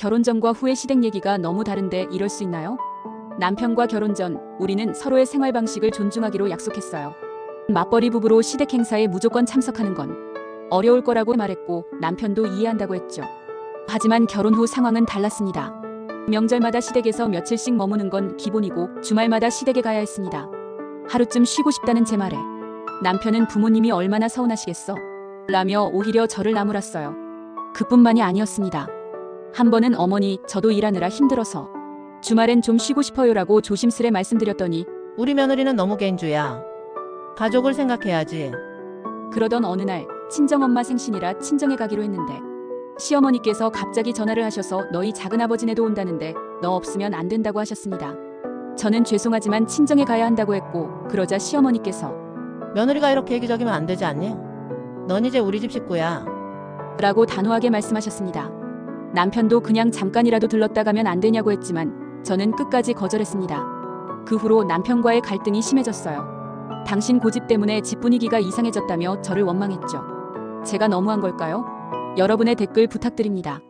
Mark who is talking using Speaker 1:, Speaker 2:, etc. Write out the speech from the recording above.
Speaker 1: 결혼 전과 후의 시댁 얘기가 너무 다른데 이럴 수 있나요? 남편과 결혼 전 우리는 서로의 생활 방식을 존중하기로 약속했어요. 맞벌이 부부로 시댁 행사에 무조건 참석하는 건 어려울 거라고 말했고 남편도 이해한다고 했죠. 하지만 결혼 후 상황은 달랐습니다. 명절마다 시댁에서 며칠씩 머무는 건 기본이고 주말마다 시댁에 가야 했습니다. 하루쯤 쉬고 싶다는 제 말에 남편은 부모님이 얼마나 서운하시겠어? 라며 오히려 저를 나무랐어요. 그뿐만이 아니었습니다. 한 번은 어머니 저도 일하느라 힘들어서 주말엔 좀 쉬고 싶어요라고 조심스레 말씀드렸더니
Speaker 2: 우리 며느리는 너무 개인주의야. 가족을 생각해야지.
Speaker 1: 그러던 어느 날 친정엄마 생신이라 친정에 가기로 했는데 시어머니께서 갑자기 전화를 하셔서 너희 작은아버지네도 온다는데 너 없으면 안 된다고 하셨습니다. 저는 죄송하지만 친정에 가야 한다고 했고 그러자 시어머니께서
Speaker 2: 며느리가 이렇게 얘기적이면 안 되지 않니? 넌 이제 우리 집 식구야.
Speaker 1: 라고 단호하게 말씀하셨습니다. 남편도 그냥 잠깐이라도 들렀다 가면 안 되냐고 했지만 저는 끝까지 거절했습니다. 그 후로 남편과의 갈등이 심해졌어요. 당신 고집 때문에 집 분위기가 이상해졌다며 저를 원망했죠. 제가 너무한 걸까요? 여러분의 댓글 부탁드립니다.